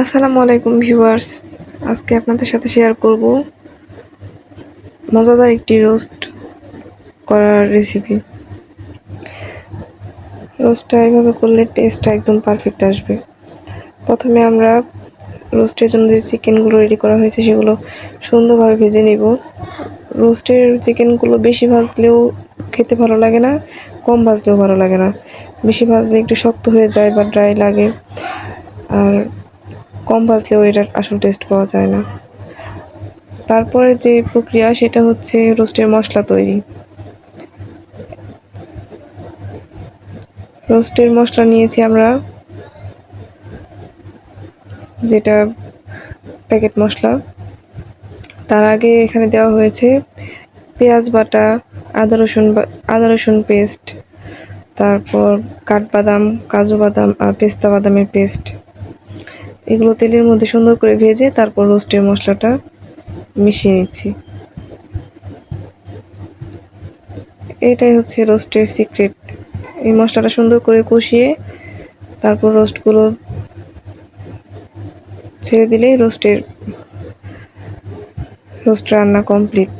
আসসালামু আলাইকুম ভিউয়ার্স। আজকে আপনাদের সাথে শেয়ার করব মজাদার একটি রোস্ট করার রেসিপি রোস্টটা এভাবে করলে টেস্টটা একদম পারফেক্ট আসবে। প্রথমে আমরা রোস্টের জন্য যে চিকেনগুলো রেডি করা হয়েছে, সেগুলো সুন্দরভাবে ভেজে নেব। রোস্টের চিকেনগুলো বেশি ভাজলেও খেতে ভালো লাগে না, কম ভাজলেও ভালো লাগে না। বেশি ভাজলে একটু শক্ত হয়ে যায় বা ড্রাই লাগে। আর কম ভাজলেও এটার আসল টেস্ট পাওয়া যায় না। তারপরে যে প্রক্রিয়া, সেটা হচ্ছে রোস্টের মশলা তৈরি। রোস্টের মশলা নিয়েছি আমরা, যেটা প্যাকেট মশলা। তার আগে এখানে দেওয়া হয়েছে পেঁয়াজ বাটা, আদা রসুন আদা রসুন পেস্ট তারপর কাঠবাদাম, কাজু বাদাম আর পেস্তা বাদামের পেস্ট এগুলো তেলের মধ্যে সুন্দর করে ভেজে তারপর রোস্টের মশলাটা মিশিয়ে নিচ্ছি। এটাই হচ্ছে রোস্টের সিক্রেট। এই মশলাটা সুন্দর করে কষিয়ে তারপর রোস্টগুলো ছেড়ে দিলেই রোস্টের, রোস্ট রান্না কমপ্লিট।